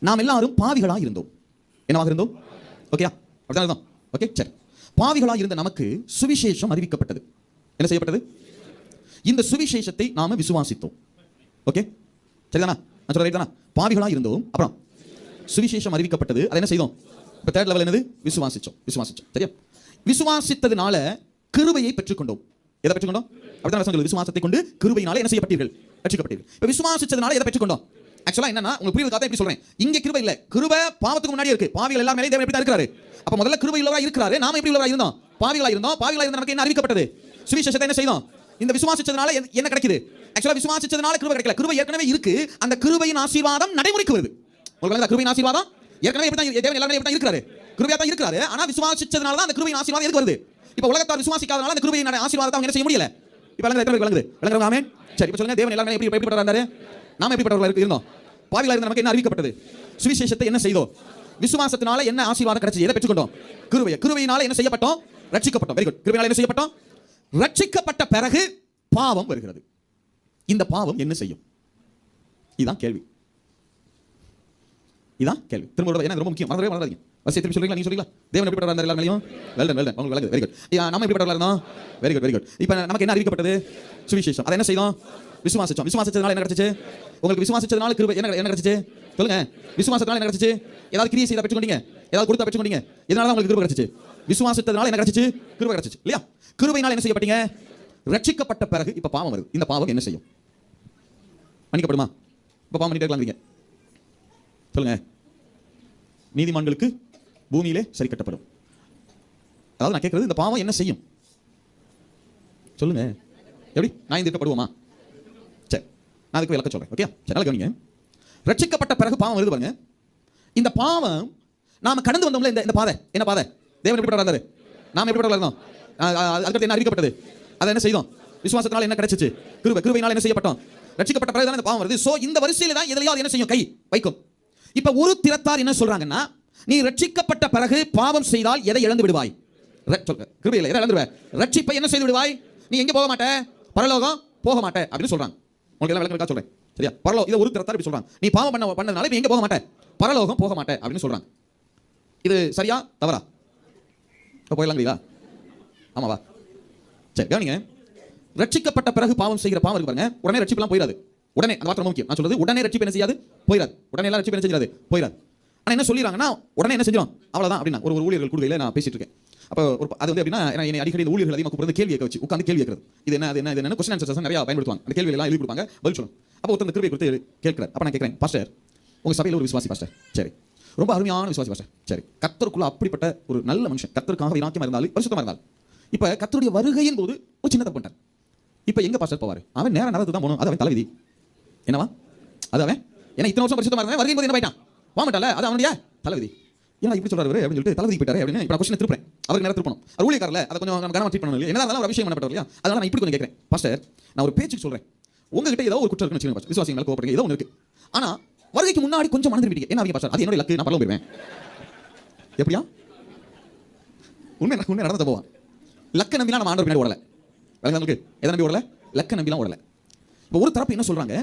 நாம் எல்லாரும் பாவிகளாக இருந்தோம். என்னவாக இருந்தோம்? ஓகேயா அப்படிதான் இருந்தோம் ஓகே சரி. பாவிகளாக இருந்த நமக்கு சுவிசேஷம் அறிவிக்கப்பட்டது. என்ன செய்யப்பட்டது? இந்த சுவிசேஷத்தை நாம விசுவாசித்தோம். ஓகே சரிதானா? நான் சொல்ற தானா பாவிகளாக இருந்தோம். அப்புறம்? சுவிசேஷம் அறிவிக்கப்பட்டது. அதை என்ன செய்தோம்? இப்போ தேர்ட் லெவல் என்னது? விசுவாசிச்சோம். விசுவாசிச்சோம். சரியா? விசுவாசித்ததுனால கிருபையை பெற்றுக்கொண்டோம். எதை பெற்றுக்கொண்டோம்? அப்படிதான் சொல்லுது? விசுவாசத்தை கொண்டு கிருபையினால என்ன செய்யப்பட்டீர்கள்? ரட்சிக்கப்பட்டீர்கள். இப்போ விசுவாசிச்சதுனால எதை பெற்றுக்கொண்டோம்? ஆக்சுவலா என்னன்னா உங்களுக்கு புரியுறதுக்காக எப்படி சொல்றேன்? இங்க கிருபை இல்ல. கிருபை பாவத்துக்கு முன்னாடி இருக்கு. பாவிகள் எல்லாமே மேலே தேவன் எப்படி தான் இருக்காரு அப்ப முதல்ல கிருபை உள்ளவரா இருக்கிறாரு. நாம எப்படி உள்ளவா இருந்தோம்? பாவிகளா இருந்தோம். பாவிகளா இருந்த நமக்கு என்ன அறிவிக்கப்பட்டது? சுவிசேஷத்தை என்ன செய்தோம்? இந்த விசுவாசிச்சதுனால என்ன- கிடைக்குது? ஆக்சுவலா விசுவாசிச்சதுனால கிருபை கிடைக்கல. கிருபை ஏற்கனவே இருக்கு. அந்த கிருபையின் ஆசீர்வாதம் நடைமுறைக்கு வருது. உங்களுக்கு விளங்குதா? கிருபையின் ஆசீர்வாதம்? ஏற்கனவே எப்படி தான் தேவன் எல்லாமே எப்படி தான் இருக்காரு கிருபையா தான் இருக்கிறாரு. ஆனா விசுவாசிச்சதுனால தான் அந்த கிருபையின் ஆசீர்வாதம் எதுக்கு வருது? இப்போ உலகத்தார் விசுவாசிக்காதனால அந்த கிருபையின் ஆசீர்வாதத்தை அவங்க என்ன செய்ய முடியல? இப்போ விளங்குது எத்தனை பேருக்கு விளங்குது. விளங்குறாங்க சரி இப்போ சொல்லுங்க. தேவன் எல்லாமே எப்படி எப்படி இருந்தாரு நாம எப்படிப்பட்டவர்களாக இருந்தோம். பாவிகளாக இருந்த நமக்கு என்ன அறிவிக்கப்பட்டது? சுவிசேஷத்தை என்ன செய்தோம்? விசுவாசத்தினால என்ன ஆசீர்வாதம் கிடைச்சது? எதை பெற்றுக்கொண்டோம்? கிருபையை கிருவையினால என்ன செய்யப்பட்டோம்? ரட்சிக்கப்பட்டோம். Very good. கிருவையினால என்ன செய்யப்பட்டோம்? ரட்சிக்கப்பட்ட பிறகு பாவம் வருகிறது. இந்த பாவம் என்ன செய்யும்? இதுதான் கேள்வி. இதான் கேள்வி. திரும்ப ஒரு- ஏன்னா ரொம்ப முக்கியம். மறந்துடவே மறந்துடாதீங்க வசதி திருப்பி சொல்றீங்களா? நீ சொல்றீங்களா? தேவன் எப்படிப்பட்டவரா இருந்தார்? எல்லாரும் வெல்டன் வெல்டன் உங்களுக்கு வெரி குட் நம்ம எப்படிப்பட்டவரா இருந்தோம்? வெரி குட் வெரி குட் இப்போ நமக்கு என்ன அறிவிக்கப்பட்டது? சுவிசேஷம். அதை என்ன செய்தோம்? விசுவாசிச்சோம். விசுவாசிச்சதுனால என்ன கிடைச்சிச்சு? உங்களுக்கு விசுவாசிச்சதுனால கிருபை என்ன என்ன கிடைச்சிச்சு? சொல்லுங்க. விசுவாசத்தினால என்ன கிடைச்சிச்சு? ஏதாவது கிரியை செய்தா பெற்றுக்கொண்டீங்க? ஏதாவது கொடுத்தா பெற்றுக்கொண்டீங்க? இதனால தான் உங்களுக்கு கிருபை கிடைச்சிச்சு. விசுவாசத்தினால என்ன கிடைச்சிச்சு? கிருபை கிடைச்சிச்சு. இல்லையா? கிருபையினால் என்ன செய்யப்பட்டீங்க? ரட்சிக்கப்பட்ட பிறகு இப்போ பாவம் வருது. இந்த பாவம் என்ன செய்யும்? மன்னிக்கப்படுமா? இப்போ பாவம் பண்ணிட்டு இருக்கலாம் சொல்லுங்க. நீதிமான்களுக்கு பூமியிலே சரி கட்டப்படும் அதாவது நான் கேட்கறது இந்த பாவம் என்ன செய்யும்? சொல்லுங்க. எப்படி? நான் தீர்க்கப்படுவோமா சரி. நான் அதுக்கு விளக்க சொல்றேன். ஓகே சரி நல்லா கவனிங்க. ரட்சிக்கப்பட்ட பிறகு பாவம் வருது பாருங்க. இந்த பாவம் நாம கடந்து வந்தோம்ல இந்த இந்த பாதை. என்ன பாதை? தேவன் எப்படி இருந்தாரு நாம எப்படி இருந்தோம் அஹ் அதுக்கடுத்து என்ன அறிவிக்கப்பட்டது? அதை என்ன செய்தோம்? விசுவாசத்தினால என்ன கிடைச்சிச்சு? கிருபை கிருபையினால என்ன செய்யப்பட்டோம்? ரட்சிக்கப்பட்ட பிறகு தான் இந்த பாவம் வருது. சோ இந்த வரிசையில தான் எதிலையாவது என்ன செய்யும்? கை வைக்கும். இப்ப ஒரு திறத்தார் என்ன சொல்றாங்கன்னா நீ ரட்சிக்கப்பட்ட பிறகு பாவம் செய்தால் எதை இழந்து விடுவாய்? கிருபையில் எதை இழந்துருவ ரட்சிப்பை என்ன செய்து விடுவாய்? நீ எங்கே போக மாட்டே? பரலோகம் போக மாட்டே அப்படின்னு சொல்றாங்க. உங்களுக்கு எல்லாம் விளக்கம் சொல்கிறேன் சரியா? பரலோகம் இதை ஒரு தரத்தார் இப்படி சொல்கிறாங்க நீ பாவம் பண்ண பண்ணதுனால நீ எங்கே போக மாட்டே? பரலோகம் போக மாட்டே அப்படின்னு சொல்றாங்க. இது சரியா? தவறா? இப்போ போயிடலாங்களா ஆமாவா? சரி கவனிங்க. ரட்சிக்கப்பட்ட பிறகு பாவம் செய்கிற பாவம் இருக்கு பாருங்க. உடனே ரட்சிப்பெல்லாம் போயிடாது. உடனே அந்த வார்த்தை ரொம்ப முக்கியம். நான் சொல்றது உடனே ரட்சிப்பு என்ன செய்யாது? போயிடாது. உடனே எல்லாம் ரட்சிப்பு என்ன செய்யாது? போயிடாது. ஆனா என்ன சொல்லிடுறாங்கன்னா உடனே என்ன செஞ்சிடும் அவ்வளவுதான் அப்படின்னா ஒரு ஒரு ஊழியர்கள் கூடுகையில் நான் பேசிட்டு இருக்கேன் அப்போ ஒரு அது வந்து எப்படின்னா என்னை அடிக்கடி இந்த ஊழியர்கள் அதிகமாக கூப்பிடுறது கேள்வி கேட்க வச்சு உட்காந்து கேள்வி கேட்கறது. இது என்ன அது என்ன இது என்ன கொஸ்டின் ஆன்சர்ஸ் நிறைய பயன்படுத்துவாங்க. அந்த கேள்வி எல்லாம் எழுதி கொடுப்பாங்க பதில் சொல்லணும். அப்போ ஒருத்தர் இந்த கிருபை கொடுத்து கேட்கிறார். அப்போ நான் கேட்குறேன் பாஸ்டர் உங்க சபையில் ஒரு விசுவாசி பாஸ்டர். சரி. ரொம்ப அருமையான விசுவாசி பாஸ்டர். சரி. கத்தருக்குள்ள அப்படிப்பட்ட ஒரு நல்ல மனுஷன் கத்தருக்காக வைராக்கியமா இருந்தாலும் பரிசுத்தமாக இருந்தாலும் இப்போ கத்தருடைய வருகையின் போது ஒரு சின்ன தப்பு பண்ணிட்டார். இப்போ எங்க பாஸ்டர் போவார்? அவன் நேரம் நடந்து தான் போகணும் அது அவன் தலைவிதி. என்னவா? அது அவன்? ஏன்னா இத்தனை வருஷம் பரிசுத்தமாக இருந்தான் வருகையின் போது என்ன போயிட்டான்? வாமட்டால அது அவனுடைய தளபதி. ஏன்னா இப்படி சொல்றாரு அப்படின்னு சொல்லிட்டு தளபதி போயிட்டாரு அப்படின்னு இப்போ நான் கொஸ்டின் திருப்பேன் அவருக்கு நேரம் திருப்பணும். அவர் ஊழியக்காரல அதை கொஞ்சம் நம்ம ட்ரீட் பண்ணணும் இல்லையா? என்ன ஒரு விஷயம் பண்ணப்பட்டது இல்லையா? அதனால நான் இப்படி கொஞ்சம் கேட்குறேன் பாஸ்டர் நான் ஒரு பேச்சுக்கு சொல்றேன். உங்ககிட்ட ஏதோ ஒரு குற்றம் இருக்குன்னு வச்சுக்கோங்க பாஸ்டர் விசுவாசிகள் கோபப்படுங்க ஏதோ ஒன்று இருக்கு. ஆனா வருகைக்கு முன்னாடி கொஞ்சம் மனதில் விட்டீங்க என்ன பாஸ்டர் அது என்னோட லக்கு நான் பரவ போயிருவேன் எப்படியா? உண்மை உண்மை நடந்த போவான். லக்க நம்பிலாம் நம்ம ஆண்டவர் பின்னாடி ஓடல. உங்களுக்கு? எதை நம்பி ஓடல? லக்க நம்பிலாம் ஓடல. இப்போ ஒரு தரப்பு என்ன சொல்றாங்க?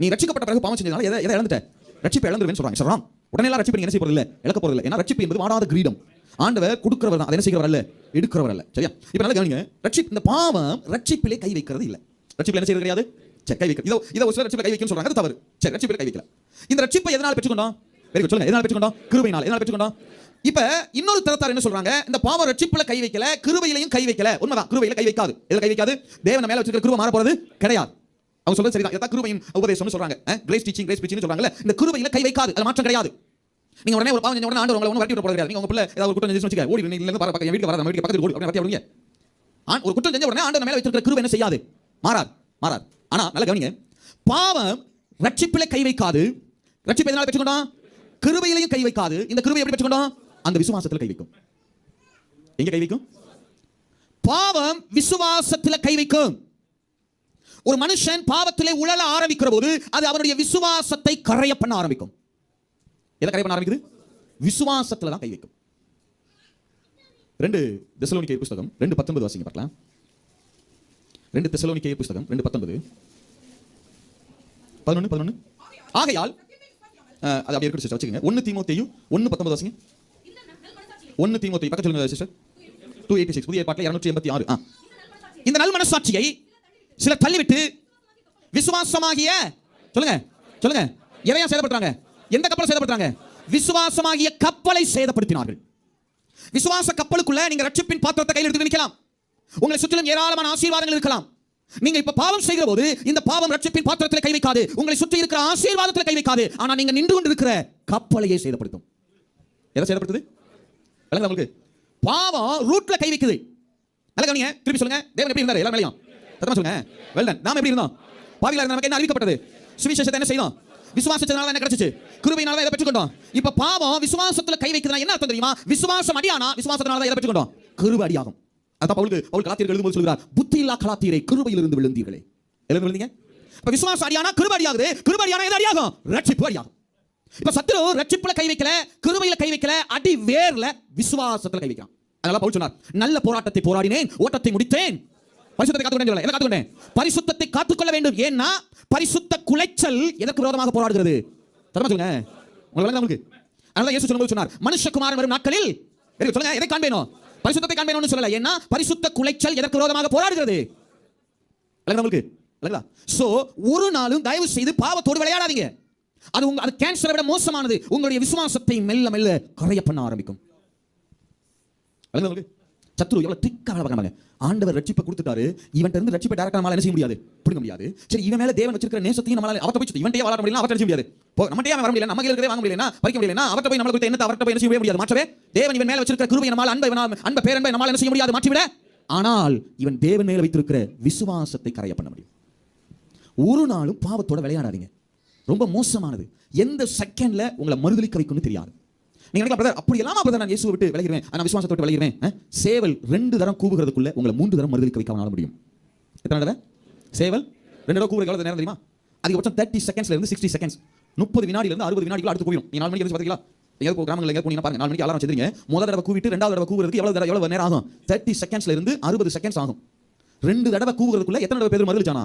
நீ ரட்சிக்கப்பட்ட பிறகு பாவம் செஞ்சதுனால எதை எதை இழந்துட்ட? ரட்சிப்பை இழந்துருவேன் சொல்றாங்க. சொல்றான் உடனே எல்லாம் ரட்சிப்பு நீங்க என்ன செய்ய போறது இல்ல இழக்க போறது இல்ல ஏன்னா ரட்சிப்பு என்பது வாடாத கிரீடம். ஆண்டவர் கொடுக்கிறவர் தான். அதை என்ன செய்கிறவர் அல்ல? எடுக்கிறவர் அல்ல. சரியா? இப்போ நல்லா கவனிங்க. ரட்சிப் இந்த பாவம் ரட்சிப்பிலே கை வைக்கிறது இல்ல. ரட்சிப்பில் என்ன செய்யறது கிடையாது? சரி கை வைக்கிறது இதோ இதை ஒரு சிலர் ரட்சிப்பில் கை வைக்கணும்னு சொல்றாங்க. அது தவறு. சரி ரட்சிப்பில் கை வைக்கல. இந்த ரட்சிப்பை எதனால பெற்றுக்கொண்டோம்? வெரி குட் சொல்லுங்க. எதனால பெற்றுக்கொண்டோம்? கிருபையினால். எதனால பெற்றுக்கொண்டோம்? இப்ப இன்னொரு தரத்தார் என்ன சொல்றாங்க? இந்த பாவம் ரட்சிப்புல கை வைக்கல கிருபையிலையும் கை வைக்கல. உண்மைதான். கிருபையில கை வைக்காது. எதுல கை வைக்காது? தேவன் மேல வச்சிருக்கிற கிருபை மாற போறது கிடையாது. அவங்க சொல்றது சரிதான். எதா கிருபையின் உபதேசம்னு சொல்றாங்க. கிரேஸ் டீச்சிங் கிரேஸ் டீச்சிங் சொல்றாங்கல்ல? இந்த கிருபையில கை வைக்காது. அது மாற்றம் கிடையாது. நீங்க உடனே ஒரு பாவம் செஞ்ச உடனே ஆண்டவர் உங்களை ஒன்றும் வரட்டி விட போறது கிடையாது. நீங்க உங்க பிள்ளை ஏதாவது ஒரு குற்றம் செஞ்சு வச்சுக்க ஓடி நீங்க இருந்து பக்கம் வீட்டுக்கு வராத வீட்டுக்கு பக்கத்துல ஓடி அப்படியே வரட்டி விடுங்க. ஆன் ஒரு குற்றம் செஞ்ச உடனே ஆண்டவர் மேல வச்சிருக்கிற கிருபை என்ன செய்யாது? மாறாது மாறாது. ஆனா நல்லா கவனிங்க. பாவம் ரட்சிப்பில கை வைக்காது. ரட்சிப்பு எதனால பெற்றுக்கொண்டோம்? கிருபையிலையும் கை வைக்காது. இந்த கிருபை எப்படி பெற்றுக்கொண்டோம்? அந்த விசுவாசத்துல கை வைக்கும். எங்க கை வைக்கும்? பாவம் விசுவாசத்துல கை வைக்கும். ஒரு மனுஷன் பாவத்திலே உழல ஆரம்பிக்கிற போது அது அவனுடைய விசுவாசத்தை கரைய பண்ண ஆரம்பிக்கும். எதை கரைய பண்ண ஆரம்பிக்குது? விசுவாசத்துல தான் கை வைக்கும். ரெண்டு தெசலோனிக்கை புஸ்தகம் ரெண்டு பத்தொன்பது வாசிங்க பார்க்கலாம். ரெண்டு தெசலோனிக்கை புஸ்தகம் ரெண்டு பத்தொன்பது. பதினொன்று பதினொன்று ஆகையால் அது அப்படியே இருக்கட்டும் சிஸ்டர் வச்சுக்கோங்க. ஒன்று தீமோத்தையும் ஒன்று பத்தொன்பது வாசிங்க. ஒன்று தீமோத்தையும் பக்கத்தில் சொல்லுங்க சிஸ்டர். டூ எயிட்டி சிக்ஸ் புதிய பாட்டில் இரநூற்றி எண்பத்தி ஆறு. ஆ. இந்த நல் மனசாட்சியை சிலர் தள்ளிவிட்டு விசுவாசமாகிய சொல்லுங்க சொல்லுங்க. எதையா சேதப்படுத்துறாங்க? எந்த கப்பலை சேதப்படுத்துறாங்க? விசுவாசமாகிய கப்பலை சேதப்படுத்தினார்கள். விசுவாச கப்பலுக்குள்ள நீங்க ரட்சிப்பின் பாத்திரத்தை கையில் எடுத்து நிற்கலாம். உங்களை சுற்றிலும் ஏராளமான ஆசீர்வாதங்கள் இருக்கலாம். நீங்க இப்ப பாவம் செய்கிற போது இந்த பாவம் ரட்சிப்பின் பாத்திரத்தில் கை வைக்காது. உங்களை சுற்றி இருக்கிற ஆசீர்வாதத்தில் கை வைக்காது. ஆனா நீங்க நின்று கொண்டு இருக்கிற கப்பலையே சேதப்படுத்தும். எதை சேதப்படுத்துது? விளங்குதா உங்களுக்கு? பாவம் ரூட்ல கை வைக்குது. நல்ல திருப்பி சொல்லுங்க. தேவன் எப்படி இருந்தாரு? எல்லா மேலையும். சத்தமா சொல்லுங்க. வெல்டன் நாம எப்படி இருந்தோம்? பாவிகளா இருந்த நமக்கு என்ன அறிவிக்கப்பட்டது? சுவிசேஷத்தை என்ன செய்தோம்? விசுவாசத்தினால என்ன கிடைச்சிச்சு? கிருபையினால இதை பெற்றுக்கொண்டோம். இப்ப பாவம் விசுவாசத்துல கை வைக்கிறதா என்ன அர்த்தம் தெரியுமா? விசுவாசம் அடியானா விசுவாசத்தினால தான் இதை பெற்றுக்கொண்டோம். கிருபை அடியாகும். அதான் பவுலுக்கு பவுல் கலாத்தியர் எழுதும்போது சொல்கிறார் புத்தி இல்லா கலாத்தியரை கிருபையில் இருந்து விழுந்தீர்களே எழுந்து விழுந்தீங்க? இப்ப விசுவாசம் அடியானா கிருபை அடியாகுது. கிருபை அடியானா எது அடியாகும்? ரட்சிப்பு அடியாகும். இப்ப சத்துரு ரட்சிப்புல கை வைக்கல கிருபையில கை வைக்கல அடி வேர்ல விசுவாசத்துல கை வைக்கிறான். அதனால பவுல் சொன்னார் நல்ல போராட்டத்தை போராடினேன் ஓட்டத்தை முடித்தேன். பரிசுத்தத்தை காத்துக்கொண்டேன் சொல்லல. எதை காத்துக்கொண்டேன்? பரிசுத்தத்தை காத்துக்கொள்ள வேண்டும். ஏன்னா பரிசுத்த குலைச்சல் எதற்கு விரோதமாக போராடுகிறது? தரமா சொல்லுங்க. உங்களுக்கு உங்களுக்கு? அதனால இயேசு சொல்லும்போது சொன்னார் மனுஷகுமாரன் வரும் நாட்களில் எதை சொல்லுங்க எதை காண்பேனோ? பரிசுத்தத்தை காண்பேனோன்னு சொல்லல. ஏன்னா பரிசுத்த குலைச்சல் எதற்கு விரோதமாக போராடுகிறது? உங்களுக்கு? விளங்குதா? சோ ஒரு நாளும் தயவு செய்து பாவத்தோடு விளையாடாதீங்க. அது உங்க அது கேன்சரை விட மோசமானது. உங்களுடைய விசுவாசத்தை மெல்ல மெல்ல குறைய பண்ண ஆரம்பிக்கும் உங்களுக்கு? சத்ரு எவ்வளவு ட்ரிக்காக வேலை பார்க்கறாங்க. ஆண்டவர் ரட்சிப்பை கொடுத்துட்டாரு. இவன்ட்ட இருந்து ரட்சிப்பை டேரக்டா நம்மளால என்ன செய்ய முடியாது? பிடிக்க முடியாது. சரி இவன் மேல தேவன் வச்சிருக்கிற நேசத்தையும் நம்மளால அவர்ட்ட போய் இவன்ட்டே வளர முடியல அவர்ட்ட செய்ய முடியாது? போ நம்மட்டே அவன் வர முடியல நம்ம இருக்கிறதே வாங்க முடியலனா பறிக்க முடியலனா அவர்ட்ட போய் நம்மளுக்கு என்ன அவர்கிட்ட போய் என்ன செய்ய முடியாது? மாற்றவே தேவன் இவன் மேல வச்சிருக்கிற கிருபை நம்மால அன்பை இவனால- அன்பை பேரன்பை நம்மால என்ன செய்ய முடியாது? மாற்றிவிட ஆனால் இவன் தேவன் மேல வைத்திருக்கிற விசுவாசத்தை கரைய பண்ண முடியும். ஒரு நாளும் பாவத்தோட விளையாடாதீங்க. ரொம்ப மோசமானது. எந்த செகண்ட்ல உங்களை மறுதளிக்க வைக்கும்னு தெரியாது. நீங்க நினைக்கலாம் பிரதர் அப்படி எல்லாமா பிரதர் நான் இயேசுவை விட்டு விலகிடுவேன் நான் விசுவாசத்தை விட்டு விலகிடுவேன் சேவல் ரெண்டு தரம் கூவுகிறதுக்குள்ள உங்களை மூன்று தரம் மறுதலிக்க வைக்காம முடியும். எத்தனை தடவை? சேவல் ரெண்டு தடவை கூவுற எவ்வளவு நேரம் தெரியுமா? அதிகபட்சம் தேர்ட்டி செகண்ட்ஸ்ல இருந்து சிக்ஸ்டி செகண்ட்ஸ் முப்பது வினாடில இருந்து அறுபது வினாடிக்குள்ள அடுத்து போயிடும் நீ நாலு மணிக்கு எழுந்து பாத்தீங்களா எங்கேயாவது கிராமங்கள் எங்கேயாவது போனீங்கன்னா பாருங்க நாலு மணிக்கு அலாரம் வச்சிருங்க முதல் தடவை கூவிட்டு ரெண்டாவது தடவை கூவுறதுக்கு எவ்வளவு தடவை எவ்வளவு நேரம் ஆகும்? தேர்ட்டி செகண்ட்ஸ்ல இருந்து அறுபது செகண்ட்ஸ் ஆகும். ரெண்டு தடவை கூவுறதுக்குள்ள எத்தனை தடவை பேர் மறுதலிச்சானா?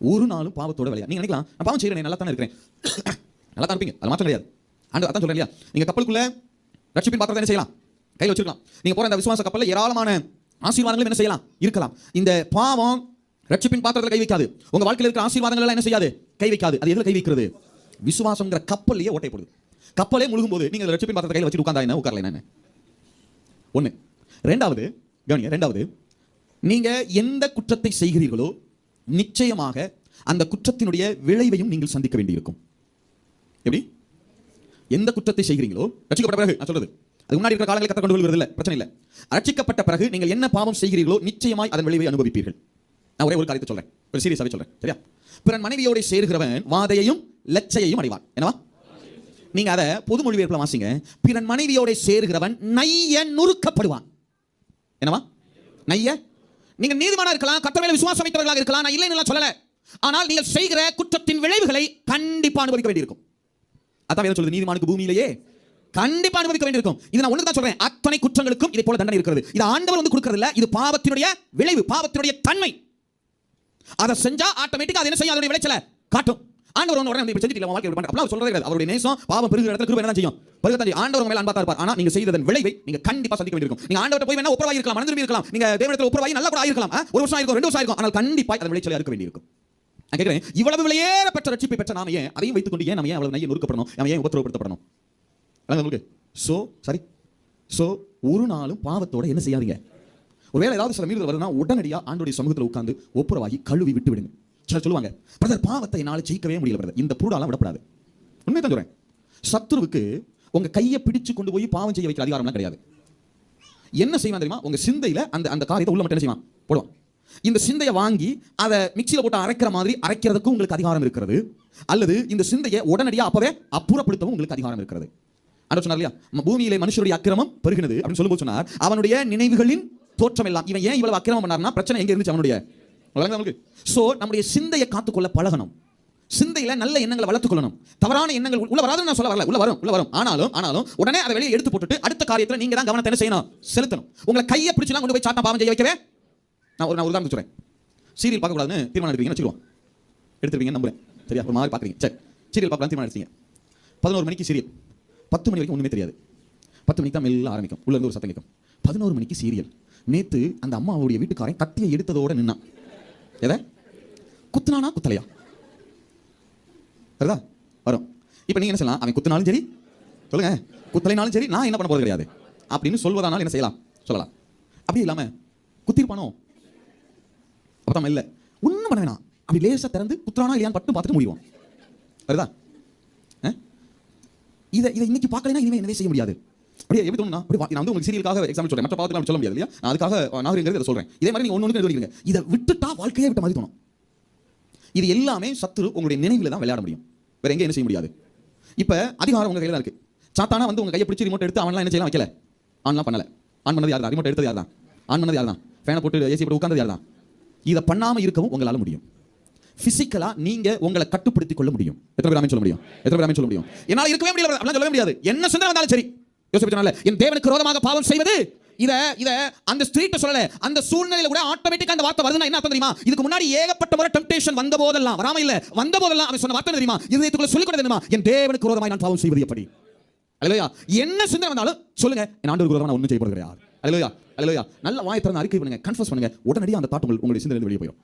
ஒரு நாளும் பாவத்தோட விளையா நீங்க நினைக்கலாம் நான் பாவம் செய்யறேன் நல்லா தானே இருக்கிறேன். நல்லா தான் இருப்பீங்க. அது மாற்றம் கிடையாது. அதான் சொல்றேன் இல்லையா? நீங்க கப்பலுக்குள்ள ரட்சிப்பின் பாத்திரத்தை என்ன செய்யலாம்? கையில் வச்சிருக்கலாம். நீங்க போற இந்த விசுவாச கப்பல்ல ஏராளமான ஆசீர்வாதங்களும் என்ன செய்யலாம்? இருக்கலாம். இந்த பாவம் ரட்சிப்பின் பாத்திரத்தில் கை வைக்காது. உங்க வாழ்க்கையில் இருக்கிற ஆசீர்வாதங்கள் எல்லாம் என்ன செய்யாது? கை வைக்காது. அது எதுல கை வைக்கிறது? விசுவாசம்ங்கிற கப்பல்லையே ஓட்டை போடுது. கப்பலே முழுகும் போது நீங்க ரட்சிப்பின் பாத்திரத்தை கையில் வச்சுட்டு உட்கார்ந்தா என்ன? உட்காரல என்ன? ஒண்ணு. ரெண்டாவது கவனிங்க ரெண்டாவது நீங்க எந்த குற்றத்தை செய்கிறீர்களோ நிச்சயமாக அந்த குற்றத்தினுடைய விளைவையும் நீங்கள் சந்திக்க வேண்டியிருக்கும். எப்படி? எந்த குற்றத்தை செய்கிறீங்களோ ரட்சிக்கப்பட்ட பிறகு நான் சொல்றது. அது முன்னாடி இருக்கிற காலங்களை கத்த கொண்டு இல்லை பிரச்சனை இல்லை. ரட்சிக்கப்பட்ட பிறகு நீங்கள் என்ன பாவம் செய்கிறீர்களோ நிச்சயமாய் அதன் விளைவை அனுபவிப்பீர்கள். நான் ஒரே ஒரு காரியத்தை சொல்றேன். ஒரு சீரியஸாவே சொல்றேன். சரியா? பிறன் மனைவியோட சேர்கிறவன் வாதையையும் லட்சையையும் அடைவான் என்னவா? நீங்க அதை பொது மொழிபெயர்ப்புல வாசிங்க. பிறன் மனைவியோட சேர்கிறவன் நைய நுறுக்கப்படுவான். என்னவா? நைய? நீங்க நீதிமானா இருக்கலாம் கர்த்தர் மேல விசுவாசம் வைத்தவர்களாக இருக்கலாம் நான் இல்லைன்னு எல்லாம் சொல்லல. ஆனால் நீங்கள் செய்கிற குற்றத்தின் விளைவுகளை கண்டிப்பா அனுபவிக்க வேண்டியிருக்கும். அதான் வேதம் சொல்லுது நீதிமானுக்கு பூமியிலேயே கண்டிப்பா அனுபவிக்க வேண்டியிருக்கும் இது நான் ஒன்று தான் சொல்றேன். அத்தனை குற்றங்களுக்கும் இதை போல தண்டனை இருக்கிறது. இது ஆண்டவர் வந்து கொடுக்கிறது இல்ல இது பாவத்தினுடைய விளைவு பாவத்தினுடைய தன்மை. அதை செஞ்சா ஆட்டோமேட்டிக்கா அது என்ன செய்யும்? அதனுடைய விளைச்சலை காட்டும். ஆண்டவர் ஒன்று உடனே வந்து இப்படி வாழ்க்கை இப்படி சொல்றது கிடையாது. அவருடைய நேசம் பாவம் பெருகிற இடத்துல கிருபை என்ன செய்யும்? பெருகத்தான் ஆண்டவர் மேல அன்பா தான் இருப்பார். ஆனா நீங்க செய்ததன் விளைவை நீங்க கண்டிப்பா சந்திக்க வேண்டியிருக்கும் நீங்க ஆண்டவர் போய் வேணா ஒப்புரவாகி இருக்கலாம் மனதிரும்பி இருக்கலாம். நீங்க தேவனத்தில் ஒப்புரவாகி நல்லா கூட ஆயிருக்கலாம். ஒரு வருஷம் ஆயிருக்கும் ரெண்டு வருஷம் ஆயிருக்கும். ஆனால் கண்டிப்பா அதன் விளைச்சலாக இருக்க வேண்டியிருக்கும். நான் கேட்கிறேன் இவ்வளவு விலையேற பெற்ற ரட்சிப்பை பெற்ற நாம ஏன் அதையும் வைத்துக் கொண்டு ஏன் நம்ம ஏன் அவ்வளவு நையை நொறுக்கப்படணும் நம்ம ஏன் உபத்திரவப்படுத்தப்படணும்? உங்களுக்கு சோ சாரி சோ ஒரு நாளும் பாவத்தோட என்ன செய்யாதீங்க. ஒருவேளை ஏதாவது சில மீறுதல் வருதுன்னா உடனடியாக ஆண்டோடைய சமூகத்தில் உட்காந்து ஒப்புரவாகி கழுவி விட்டு விடுங்க. சிலர் சொல்லுவாங்க பிரதர் பாவத்தை என்னால் ஜெயிக்கவே முடியல பிரதர். இந்த புருடாலாம் விடப்படாது. உண்மை தான் சத்ருவுக்கு சத்துருவுக்கு உங்க கையை பிடிச்சு கொண்டு போய் பாவம் செய்ய வைக்கிற அதிகாரம்லாம் கிடையாது. என்ன செய்வான் தெரியுமா? உங்கள் சிந்தையில் அந்த அந்த காரியத்தை உள்ள மட்டும் என்ன செய்வான்? போடுவான். இந்த சிந்தையை வாங்கி அதை மிக்சியில் போட்டு அரைக்கிற மாதிரி அரைக்கிறதுக்கும் உங்களுக்கு அதிகாரம் இருக்கிறது. அல்லது இந்த சிந்தையை உடனடியா அப்பவே அப்புறப்படுத்தவும் உங்களுக்கு அதிகாரம் இருக்கிறது. அட சொன்னார் இல்லையா? பூமியிலே மனுஷருடைய அக்கிரமம் பெருகினது அப்படின்னு சொல்லும்போது சொன்னார். அவனுடைய நினைவுகளின் தோற்றம் எல்லாம் இவன் ஏன் இவ்வளவு அக்கிரமம் பண்ணார்னா பிரச்சனை எங்க இருந்துச்சு அவனுடைய? வழங்க சோ நம்முடைய சிந்தையை காத்துக்கொள்ள பழகணும். சிந்தையில நல்ல எண்ணங்களை வளர்த்துக் கொள்ளணும் தவறான எண்ணங்கள் உள்ள வராதுன்னு நான் சொல்ல வரல. உள்ள வரும் உள்ள வரும். ஆனாலும் ஆனாலும் உடனே அதை வெளியே எடுத்து போட்டுட்டு அடுத்த காரியத்தில் நீங்க தான் கவனத்தை செய்யணும். செலுத்தணும். உங்களை கையை பிடிச்சலாம் கொண்டு போய் சாட்டா பாவம் செய்ய வைக்கவே நான் ஒரு நான் ஒரு உதாரணம் சொல்றேன். சீரியல் பார்க்க கூடாதுன்னு தீர்மானம் எடுப்பீங்கன்னு வச்சுருவோம் எடுத்துருப்பீங்கன்னு நம்புறேன். சரியா? ஒரு மாதிரி பார்க்குறீங்க. சரி. சீரியல் பார்க்கலாம் தீர்மானம் எடுத்தீங்க. பதினோரு மணிக்கு சீரியல். பத்து மணி வரைக்கும் ஒன்றுமே தெரியாது. பத்து மணிக்கு தான் மெல்ல ஆரம்பிக்கும். உள்ள இருந்து ஒரு சத்தம் கேட்கும். பதினோரு மணிக்கு சீரியல். நேற்று அந்த அம்மாவுடைய வீட்டுக்காரன் கத்தியை எடுத்ததோட நின்னான். எதை? குத்துனானா குத்தலையா? வருதா வரும். இப்போ நீங்கள் என்ன செய்யலாம்? அவன் குத்துனாலும் சரி. சொல்லுங்க. குத்தலைனாலும் சரி. நான் என்ன பண்ண போகிறது கிடையாது. அப்படின்னு சொல்வதானாலும் என்ன செய்யலாம்? சொல்லலாம். அப்படி இல்லாமல் குத்திருப்பானோ? அப்பதான் இல்லை. ஒன்றும் பண்ண வேணாம். அப்படி லேசா திறந்து குத்துறானா இல்லையான்னு பட்டு பார்த்துட்டு முடிவோம். வருதா இதை இதை இன்னைக்கு பார்க்கலைன்னா இனிமே என்னவே செய்ய முடியாது. அப்படியே எப்படி தோணுனா அப்படி நான் வந்து உங்களுக்கு சீரியலுக்காக எக்ஸாம்பிள் சொல்றேன். மற்ற பாத்துக்கலாம் சொல்ல முடியாது இல்லையா? நான் அதுக்காக நாகரிகங்கிறது இதை சொல்றேன். இதே மாதிரி நீங்க ஒன்று ஒன்று இதை விட்டுட்டா வாழ்க்கையே விட்ட மாதிரி தோணும். இது எல்லாமே சத்துரு உங்களுடைய நினைவில் தான் விளையாட முடியும். வேற எங்கே என்ன செய்ய முடியாது. இப்போ அதிகாரம் உங்க கையில தான் இருக்கு. சாத்தானா வந்து உங்க கையை பிடிச்சி ரிமோட் எடுத்து அவன்லாம் என்ன செய்யலாம் வைக்கல. ஆன்லாம் பண்ணல. ஆன் பண்ணது யார் தான் ரிமோட் எடுத்தது யார் தான் ஆன் பண்ணது யார் தான் ஃபேனை போட்டு ஏசி போட்டு உட்காந்தது யார் தான் இதை பண்ணாம இருக்கவும் உங்களால முடியும். பிசிக்கலா நீங்க உங்களை கட்டுப்படுத்திக் கொள்ள முடியும். எத்தனை பேர் சொல்ல முடியும்? எத்தனை பேர் சொல்ல முடியும்? என்னால் இருக்கவே முடியல அப்படிலாம் சொல்லவே முடியாது. என்ன சிந்தனை வந்தாலும் சரி. யோசிப்பதனால என் தேவனுக்கு ரோதமாக பாவம் செய்வது? இத இத அந்த ஸ்ட்ரீட்டை சொல்லல அந்த சூழ்நிலையில கூட ஆட்டோமேட்டிக்கா அந்த வார்த்தை வருதுன்னா என்ன அர்த்தம் தெரியுமா? இதுக்கு முன்னாடி ஏகப்பட்ட முறை டெம்டேஷன் வந்த போதெல்லாம் வராம இல்ல வந்த போதெல்லாம் அவன் சொன்ன வார்த்தை தெரியுமா? இதயத்துக்குள்ள சொல்லிக் கொடுத்து தெரியுமா? என் தேவனுக்கு ரோதமாக நான் பாவம் செய்வது எப்படி? அல்லையா என்ன சிந்தனை வந்தாலும் சொல்லுங்க. என் ஆண்டு ரோதமாக நான் ஒன்றும் செய்யப்படுகிறார் அல்லையா அல்லையா நல்ல வாய் திறந்து அறிக்கை பண்ணுங்க. கன்ஃபர்ஸ் பண்ணுங்க. உடனடியாக அந்த தாட் உங்கள் உங்களுடைய சிந்தனை வெளியே போயிடும்